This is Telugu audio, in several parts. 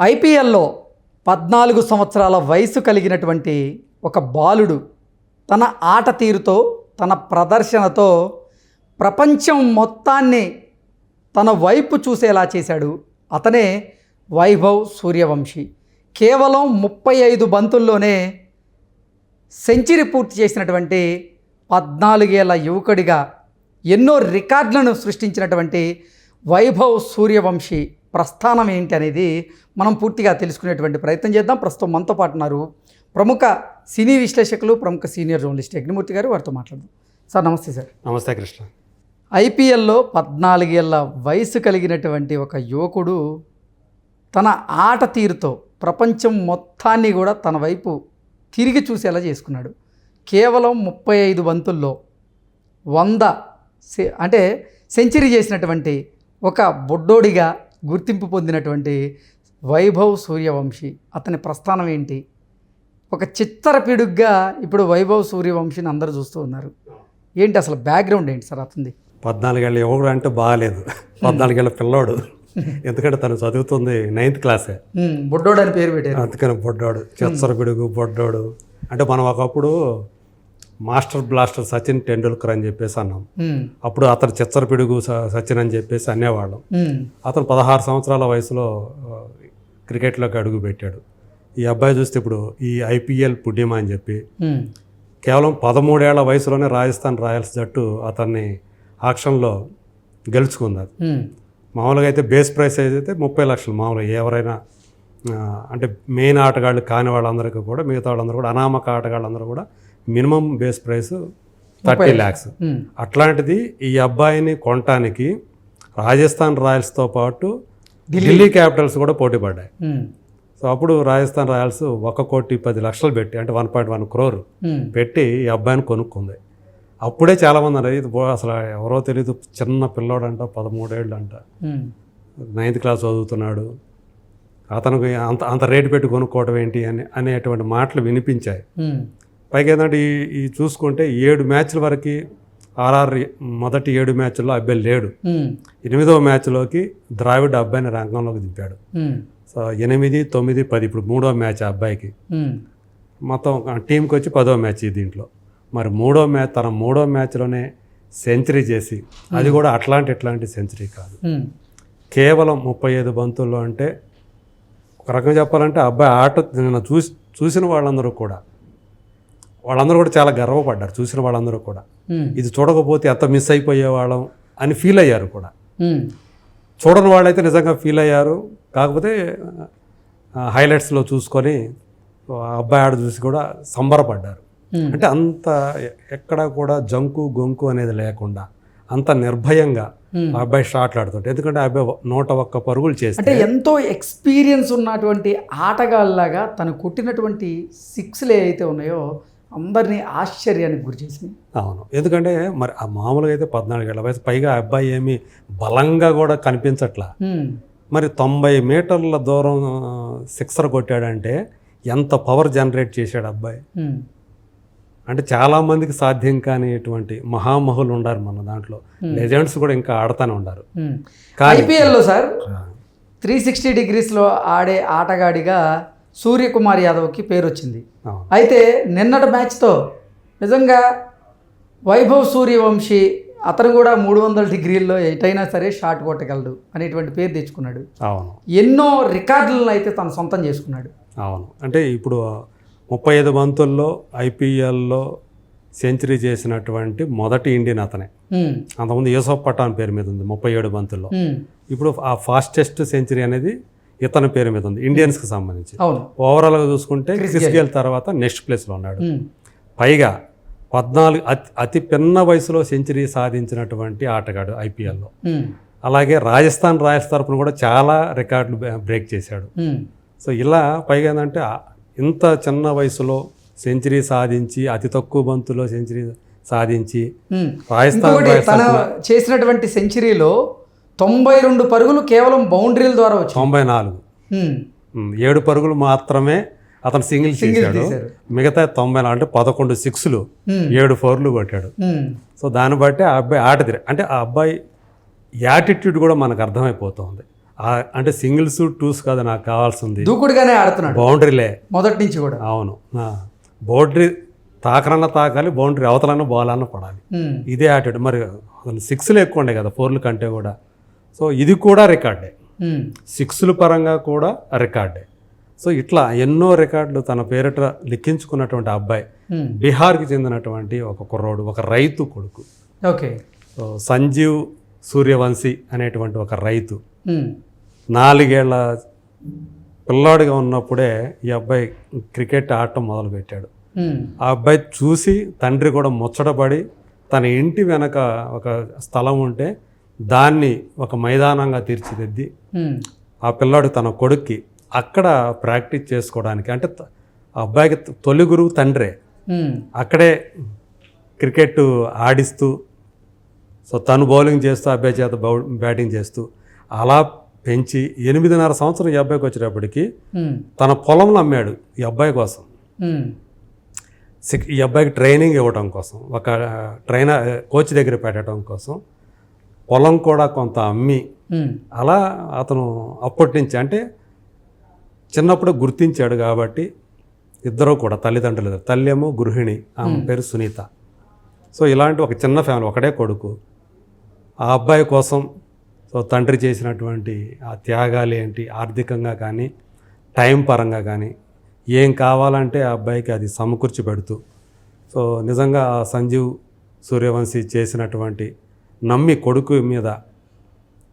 ఐపీఎల్లో పద్నాలుగు సంవత్సరాల వయసు కలిగినటువంటి ఒక బాలుడు తన ఆట తీరుతో తన ప్రదర్శనతో ప్రపంచం మొత్తాన్ని తన వైపు చూసేలా చేశాడు. అతనే వైభవ్ సూర్యవంశీ. కేవలం ముప్పై ఐదు బంతుల్లోనే సెంచరీ పూర్తి చేసినటువంటి పద్నాలుగేళ్ళ యువకుడిగా ఎన్నో రికార్డులను సృష్టించినటువంటి వైభవ్ సూర్యవంశీ. ప్రస్థానం ఏంటి అనేది మనం పూర్తిగా తెలుసుకునేటువంటి ప్రయత్నం చేద్దాం. ప్రస్తుతం మనతో పాటు ఉన్నారు ప్రముఖ సినీ విశ్లేషకులు ప్రముఖ సీనియర్ జర్నలిస్ట్ యజ్ఞమూర్తి గారు. వారితో మాట్లాడదాం. సార్ నమస్తే సార్. నమస్తే కృష్ణ. ఐపీఎల్లో పద్నాలుగేళ్ళ వయసు కలిగినటువంటి ఒక యువకుడు తన ఆట తీరుతో ప్రపంచం మొత్తాన్ని కూడా తన వైపు తిరిగి చూసేలా చేసుకున్నాడు. కేవలం ముప్పై ఐదు బంతుల్లో వంద అంటే సెంచరీ చేసినటువంటి ఒక బొడ్డోడిగా గుర్తింపు పొందినటువంటి వైభవ్ సూర్యవంశీ. అతని ప్రస్థానం ఏంటి? ఒక చిత్తరపిడుగ్గా ఇప్పుడు వైభవ్ సూర్యవంశీని అందరూ చూస్తూ ఉన్నారు. ఏంటి అసలు బ్యాక్గ్రౌండ్ ఏంటి సార్ అతనిది? పద్నాలుగేళ్ళ యువకుడు అంటే బాగాలేదు. పద్నాలుగేళ్ళ పిల్లోడు. ఎందుకంటే తను చదువుతుంది నైన్త్ క్లాసే. బుడ్డోడు అని పేరు పెట్టారు. అందుకని బొడ్డోడు చెత్తర పిడుగు బొడ్డోడు. అంటే మనం ఒకప్పుడు మాస్టర్ బ్లాస్టర్ సచిన్ టెండూల్కర్ అని చెప్పేసి అన్నాం. అప్పుడు అతను చిచ్చర పిడుగు సచిన్ అని చెప్పేసి అనేవాళ్ళం. అతను పదహారు సంవత్సరాల వయసులో క్రికెట్లోకి అడుగు పెట్టాడు. ఈ అబ్బాయి చూస్తే ఇప్పుడు ఈ ఐపీఎల్ పుణ్యమా అని చెప్పి కేవలం పదమూడేళ్ళ వయసులోనే రాజస్థాన్ రాయల్స్ జట్టు అతన్ని ఆక్షన్లో గెలుచుకుంది అది. మామూలుగా అయితే బేస్ ప్రైస్ అయితే ముప్పై లక్షలు మామూలుగా. ఎవరైనా అంటే మెయిన్ ఆటగాళ్ళు కాని వాళ్ళందరికీ కూడా మిగతా వాళ్ళందరూ కూడా అనామక ఆటగాళ్ళందరూ కూడా minimum base price thirty lakhs అట్లాంటిది ఈ అబ్బాయిని కొనటానికి రాజస్థాన్ రాయల్స్తో పాటు ఢిల్లీ. క్యాపిటల్స్ కూడా పోటీ పడ్డాయి. సో అప్పుడు రాజస్థాన్ రాయల్స్ ఒక కోటి పది లక్షలు పెట్టి అంటే వన్ పాయింట్ వన్ క్రోర్ పెట్టి ఈ అబ్బాయిని కొనుక్కుంది. అప్పుడే చాలామంది అన్నారు ఇది అసలు ఎవరో తెలియదు చిన్న పిల్లోడంట పదమూడేళ్ళు అంట నైన్త్ క్లాస్ చదువుతున్నాడు. అతనికి అంత అంత రేటు పెట్టి కొనుక్కోవడం ఏంటి అని అనేటువంటి మాటలు వినిపించాయి. పైగా ఏంటంటే ఈ ఈ చూసుకుంటే ఏడు మ్యాచ్ల వరకు ఆర్ఆర్ మొదటి ఏడు మ్యాచ్ల్లో అబ్బాయి లేడు. ఎనిమిదవ మ్యాచ్లోకి ద్రావిడ్ అబ్బాయిని రంగంలోకి దింపాడు. సో ఎనిమిది తొమ్మిది పది ఇప్పుడు మూడో మ్యాచ్ ఆ అబ్బాయికి. మొత్తం టీంకి వచ్చి పదో మ్యాచ్ దీంట్లో. మరి మూడో మ్యాచ్ తన మూడో మ్యాచ్లోనే సెంచరీ చేసి అది కూడా అట్లాంటి ఇట్లాంటి సెంచరీ కాదు. కేవలం ముప్పై ఐదు బంతుల్లో అంటే ఒక రకంగా చెప్పాలంటే అబ్బాయి ఆట నిన్న చూసి చూసిన వాళ్ళందరూ కూడా వాళ్ళందరూ కూడా చాలా గర్వపడ్డారు చూసిన వాళ్ళందరూ కూడా. ఇది చూడకపోతే ఎంత మిస్ అయిపోయే వాళ్ళం అని ఫీల్ అయ్యారు కూడా. చూడని వాళ్ళైతే నిజంగా ఫీల్ అయ్యారు. కాకపోతే హైలైట్స్లో చూసుకొని అబ్బాయి ఆడ చూసి కూడా సంబరపడ్డారు. అంటే అంత ఎక్కడా కూడా జంకు గొంకు అనేది లేకుండా అంత నిర్భయంగా. ఆ అబ్బాయి షాట్లు ఆడుతుంటే. ఎందుకంటే ఆ అబ్బాయి నూట ఒక్క పరుగులు చేస్తే అంటే ఎంతో ఎక్స్పీరియన్స్ ఉన్నటువంటి ఆటగాళ్ళలాగా తను కొట్టినటువంటి సిక్స్లు ఏవైతే ఉన్నాయో అందరినీ ఆశ్చర్యానికి గురి చేసినాయి అవును. ఎందుకంటే మరి ఆ మామూలుగా అయితే పద్నాలుగేళ్ళ వయసు పైగా అబ్బాయి ఏమి బలంగా కూడా కనిపించట్లా. మరి తొంభై మీటర్ల దూరం సిక్సర్ కొట్టాడంటే ఎంత పవర్ జనరేట్ చేశాడు అబ్బాయి? అంటే చాలా మందికి సాధ్యం కానిటువంటి మహామహులు ఉన్నారు మన దాంట్లో. లెజెండ్స్ కూడా ఇంకా ఆడుతూనే. కానీ ఐపీఎల్లో సార్ త్రీ సిక్స్టీ డిగ్రీస్లో ఆడే ఆటగాడిగా సూర్యకుమార్ యాదవ్కి పేరు వచ్చింది అయితే నిన్నటి మ్యాచ్తో నిజంగా వైభవ్ సూర్యవంశీ అతను కూడా మూడు వందల డిగ్రీల్లో ఎటైనా సరే షాట్ కొట్టగలడు అనేటువంటి పేరు తెచ్చుకున్నాడు. అవును. ఎన్నో రికార్డులను అయితే తను సొంతం చేసుకున్నాడు. అవును. అంటే ఇప్పుడు ముప్పై ఐదు బంతుల్లో ఐపీఎల్లో సెంచరీ చేసినటువంటి మొదటి ఇండియన్ అతనే. అంతకుముందు యూసఫ్ పఠాన్ పేరు మీద ఉంది ముప్పై ఏడు బంతుల్లో ఇప్పుడు ఆ ఫాస్టెస్ట్ సెంచరీ అనేది ఇతని పేరు మీద ఉంది ఇండియన్స్కి సంబంధించి. ఓవరాల్గా చూసుకుంటే క్రిస్ గేల్ తర్వాత నెక్స్ట్ ప్లేస్లో ఉన్నాడు. ఉమ్, పైగా పద్నాలుగు అతి అతి పిన్న వయసులో సెంచరీ సాధించినటువంటి ఆటగాడు ఐపీఎల్లో. ఉమ్, అలాగే రాజస్థాన్ రాయల్స్ తరపున కూడా చాలా రికార్డులు బ్రే- బ్రేక్ చేశాడు. ఉమ్, సో ఇలా పైగా ఏంటంటే ఇంత చిన్న వయసులో సెంచరీ సాధించి అతి తక్కువ బంతులో సెంచరీ సాధించి. రాజస్థాన్ చేసినటువంటి సెంచరీలో తొంభై రెండు పరుగులు కేవలం బౌండరీల ద్వారా వచ్చాయి తొంభై నాలుగు. ఏడు పరుగులు మాత్రమే అతను సింగిల్ చేశాడు. మిగతా తొంభై నాలుగు అంటే పదకొండు సిక్స్లు ఏడు ఫోర్లు కొట్టాడు. సో దాన్ని బట్టి ఆ అబ్బాయి ఆట తీరు అంటే ఆ అబ్బాయి యాటిట్యూడ్ కూడా మనకు అర్థమైపోతుంది. అంటే సింగిల్స్ టూస్ కాదు నాకు కావాల్సింది. దూకుడుగానే ఆడుతున్నాడు. బౌండరీలే. మొదటి నుంచి కూడా. అవును. బౌండరీ తాకరన్నా తాకాలి బౌండరీ అవతలన్నా బాల్ అన్న పడాలి ఇదే యాటిట్యూడ్. మరి సిక్స్లు ఎక్కువ ఉండే కదా ఫోర్ల కంటే కూడా. సో ఇది కూడా రికార్డే. సిక్స్ల పరంగా కూడా రికార్డే. సో ఇట్లా ఎన్నో రికార్డులు తన పేరిట లిఖించుకున్నటువంటి అబ్బాయి బీహార్కి చెందినటువంటి ఒక కుర్రోడు ఒక రైతు కొడుకు. ఓకే. సో సంజీవ్ సూర్యవంశీ అనేటువంటి ఒక రైతు. నాలుగేళ్ళ పిల్లాడిగా ఉన్నప్పుడే ఈ అబ్బాయి క్రికెట్ ఆడటం మొదలుపెట్టాడు. ఆ అబ్బాయి చూసి తండ్రి కూడా ముచ్చటపడి తన ఇంటి వెనక ఒక స్థలం ఉంటే దాన్ని ఒక మైదానంగా తీర్చిదిద్ది ఆ పిల్లాడు తన కొడుక్కి అక్కడ ప్రాక్టీస్ చేసుకోవడానికి అంటే ఆ అబ్బాయికి తొలి గురువు తండ్రే. అక్కడే క్రికెట్ ఆడిస్తూ సో తను బౌలింగ్ చేస్తూ అబ్బాయి చేత బౌ బ్యాటింగ్ చేస్తూ అలా పెంచి ఎనిమిదిన్నర సంవత్సరం ఈ అబ్బాయికి వచ్చేటప్పటికి తన పొలంలో అమ్మాడు ఈ అబ్బాయి కోసం. ఈ అబ్బాయికి ట్రైనింగ్ ఇవ్వడం కోసం ఒక ట్రైనర్ కోచ్ దగ్గర పెట్టడం కోసం. పొలం కూడా కొంత అమ్మి అలా అతను అప్పటి నుంచి అంటే చిన్నప్పుడు గుర్తించాడు కాబట్టి ఇద్దరు కూడా తల్లిదండ్రులు. తల్లి ఏమో గృహిణి ఆమె పేరు సునీత. సో ఇలాంటి ఒక చిన్న ఫ్యామిలీ ఒకడే కొడుకు. ఆ అబ్బాయి కోసం సో తండ్రి చేసినటువంటి ఆ త్యాగాలు ఏంటి? ఆర్థికంగా కానీ టైం పరంగా కానీ ఏం కావాలంటే ఆ అబ్బాయికి అది సమకూర్చి పెడుతూ. సో నిజంగా ఆ సంజీవ్ సూర్యవంశీ చేసినటువంటి నమ్మి కొడుకు మీద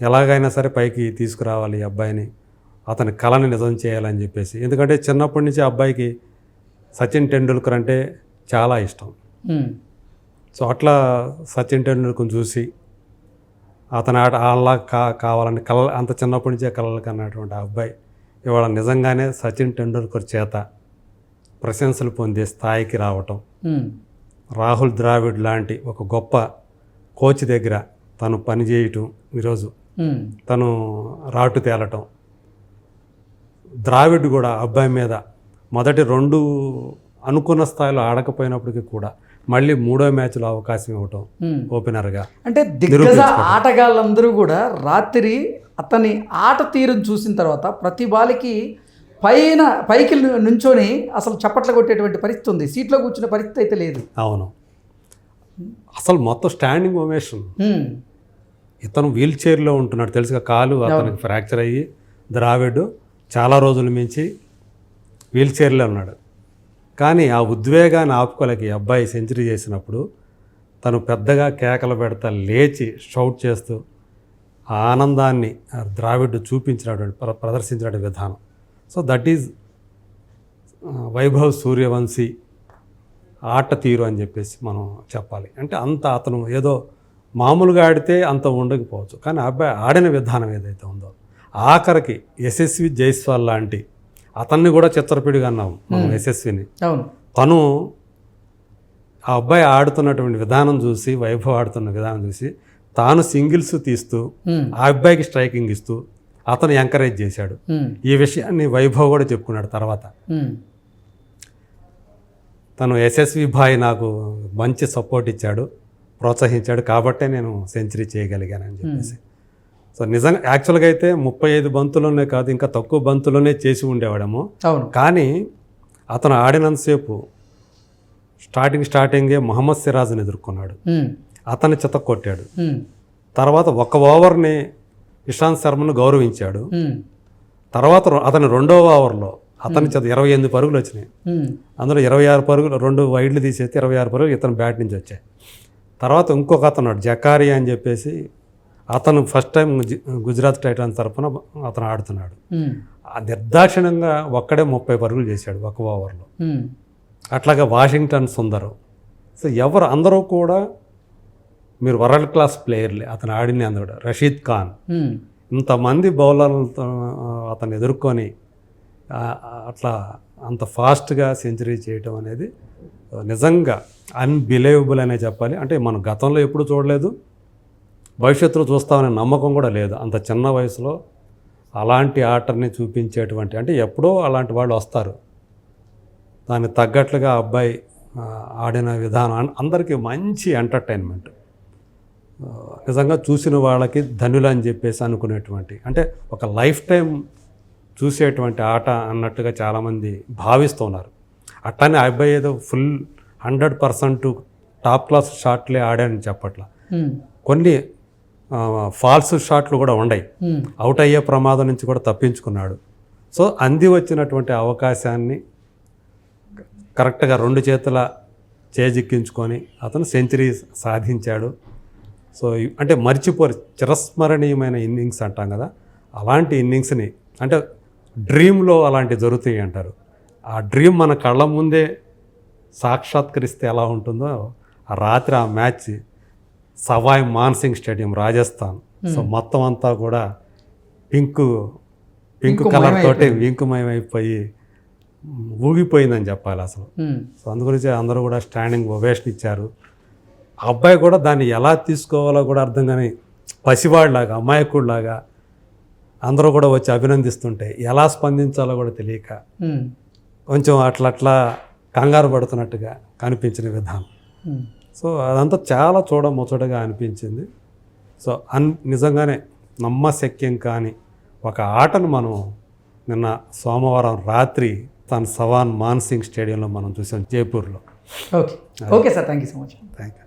ఎలాగైనా సరే పైకి తీసుకురావాలి ఈ అబ్బాయిని. అతని కళని నిజం చేయాలని చెప్పేసి. ఎందుకంటే చిన్నప్పటి నుంచి అబ్బాయికి సచిన్ టెండూల్కర్ అంటే చాలా ఇష్టం. సో అట్లా సచిన్ టెండూల్కర్ని చూసి అతని ఆట అలా కా కావాలని కళ అంత చిన్నప్పటి నుంచే కళలు కన్నటువంటి అబ్బాయి ఇవాళ నిజంగానే సచిన్ టెండూల్కర్ చేత ప్రశంసలు పొందే స్థాయికి రావటం. రాహుల్ ద్రావిడ్ లాంటి ఒక గొప్ప కోచ్ దగ్గర తను పనిచేయటం ఈరోజు. ఉమ్, తను రాటు తేలటం. ద్రావిడ్ కూడా అబ్బాయి మీద మొదటి రెండు అనుకున్న స్థాయిలో ఆడకపోయినప్పటికీ కూడా మళ్ళీ మూడో మ్యాచ్లో అవకాశం ఇవ్వటం. ఓపెనర్గా అంటే దిగ్గజ ఆటగాళ్ళందరూ కూడా రాత్రి అతని ఆట తీరును చూసిన తర్వాత ప్రతి బాలికి పైన పైకి నుంచొని అసలు చప్పట్లు కొట్టేటువంటి పరిస్థితి ఉంది. సీట్లో కూర్చునే పరిస్థితి అయితే లేదు. అవును. అసలు మొత్తం స్టాండింగ్ ఓవేషన్ ఇతను వీల్ చైర్లో ఉంటున్నాడు. తెలుసుగా కాలు అతనికి ఫ్రాక్చర్ అయ్యి ద్రావిడ్ చాలా రోజుల మించి వీల్ చైర్లో ఉన్నాడు. కానీ ఆ ఉద్వేగాన్ని ఆపుకోలేక అబ్బాయి సెంచరీ చేసినప్పుడు తను పెద్దగా కేకలు పెడతా లేచి షౌట్ చేస్తూ ఆ ఆనందాన్ని ద్రావిడ్ చూపించినటువంటి ప్ర- ప్రదర్శించినటువంటి విధానం. So that is Vaibhav Suryavanshi ఆట తీరు అని చెప్పేసి మనం చెప్పాలి. అంటే అంత అతను ఏదో మామూలుగా ఆడితే అంత ఉండకపోవచ్చు. కానీ అబ్బాయి ఆడిన విధానం ఏదైతే ఉందో ఆఖరికి యశస్వి జైస్వాల్ లాంటి అతన్ని కూడా చిత్రపిడిగా అన్నాం మనం యశస్విని. తను ఆ అబ్బాయి ఆడుతున్నటువంటి విధానం చూసి వైభవ్ ఆడుతున్న విధానం చూసి తాను సింగిల్స్ తీస్తూ ఆ అబ్బాయికి స్ట్రైకింగ్ ఇస్తూ అతను ఎంకరేజ్ చేశాడు. ఈ విషయాన్ని వైభవ్ కూడా చెప్పుకున్నాడు తర్వాత. తను ఎస్ఎస్వి భాయ్ నాకు మంచి సపోర్ట్ ఇచ్చాడు ప్రోత్సహించాడు కాబట్టే నేను సెంచరీ చేయగలిగానని చెప్పేసి. సో నిజంగా యాక్చువల్గా అయితే ముప్పై ఐదు బంతులోనే కాదు ఇంకా తక్కువ బంతులోనే చేసి ఉండేవాడేమో. అవును. కానీ అతను ఆడినంతసేపు స్టార్టింగ్ స్టార్టింగే మొహమ్మద్ సిరాజ్ని ఎదుర్కొన్నాడు. ఉమ్, అతన్ని చిత కొట్టాడు. ఉమ్, తర్వాత ఒక ఓవర్ని ఇషాంత్ శర్మను గౌరవించాడు. తర్వాత అతని రెండో ఓవర్లో అతని చేత ఇరవై ఎనిమిది పరుగులు వచ్చినాయి. అందులో ఇరవై ఆరు పరుగులు రెండు వైడ్లు తీసేస్తే ఇరవై ఆరు పరుగులు ఇతను బ్యాట్ నుంచి వచ్చాయి. తర్వాత ఇంకొక అతను జకారియా అని చెప్పేసి అతను ఫస్ట్ టైం గుజ- గుజరాత్ టైటాన్స్ తరఫున అతను ఆడుతున్నాడు. నిర్దాక్షిణ్యంగా ఒక్కడే ముప్పై పరుగులు చేశాడు ఒక ఓవర్లో. అట్లాగే వాషింగ్టన్ సుందరు. సో ఎవరు అందరూ కూడా మీరు వరల్డ్ క్లాస్ ప్లేయర్లే అతను ఆడిన అందరూ రషీద్ ఖాన్. ఇంతమంది బౌలర్లతో అతను ఎదుర్కొని అట్లా అంత ఫాస్ట్గా సెంచరీ చేయటం అనేది నిజంగా అన్బిలీవబుల్ అనే చెప్పాలి. అంటే మనం గతంలో ఎప్పుడు చూడలేదు. భవిష్యత్తులో చూస్తామనే నమ్మకం కూడా లేదు. అంత చిన్న వయసులో అలాంటి ఆటని చూపించేటువంటి అంటే ఎప్పుడో అలాంటి వాళ్ళు వస్తారు. దానికి తగ్గట్లుగా అబ్బాయి ఆడిన విధానం అందరికీ మంచి ఎంటర్టైన్మెంట్ నిజంగా చూసిన వాళ్ళకి ధనులు అని చెప్పేసి అనుకునేటువంటి అంటే ఒక లైఫ్ టైం చూసేటువంటి ఆట అన్నట్టుగా చాలామంది భావిస్తున్నారు. అట్లానే ఆ అబ్బాయి ఏదో full hundred percent top class షాట్లే ఆడాడని చెప్పట్లా. కొన్ని ఫాల్స్ షాట్లు కూడా ఉన్నాయి అవుట్ అయ్యే ప్రమాదం నుంచి కూడా తప్పించుకున్నాడు. సో అంది వచ్చినటువంటి అవకాశాన్ని కరెక్ట్గా రెండు చేతుల చేజిక్కించుకొని అతను సెంచరీ సాధించాడు. సో అంటే మర్చిపోరు చిరస్మరణీయమైన ఇన్నింగ్స్ అంటాం కదా. అలాంటి ఇన్నింగ్స్ని అంటే డ్రీమ్లో అలాంటివి జరుగుతాయి అంటారు. ఆ డ్రీమ్ మన కళ్ళ ముందే సాక్షాత్కరిస్తే ఎలా ఉంటుందో ఆ రాత్రి ఆ match Sawai Mansingh stadium Rajasthan. So మొత్తం అంతా కూడా పింక్ పింక్ కలర్ తోటి మయమైపోయింది. వింకుమయం అయిపోయి మ్, ఊగిపోయిందని చెప్పాలి అసలు. సో అందుగురించి అందరూ కూడా స్టాండింగ్ ఒవేషన్ ఇచ్చారు. అబ్బాయి కూడా దాన్ని ఎలా తీసుకోవాలో కూడా అర్థం కానీ పసివాడిలాగా అమాయకుడిలాగా అందరూ కూడా వచ్చి అభినందిస్తుంటే ఎలా స్పందించాలో కూడా తెలియక కొంచెం అట్లా అట్లా కంగారు పడుతున్నట్టుగా కనిపించిన విధానం. సో అదంతా చాలా చూడ ముచ్చటగా అనిపించింది. సో అన్ నిజంగానే నమ్మశక్యం కాని ఒక ఆటను మనం నిన్న సోమవారం రాత్రి తన సవాన్ మాన్సింగ్ స్టేడియంలో మనం చూసాం జైపూర్లో. Okay. Okay sir. Thank you so much. Thank you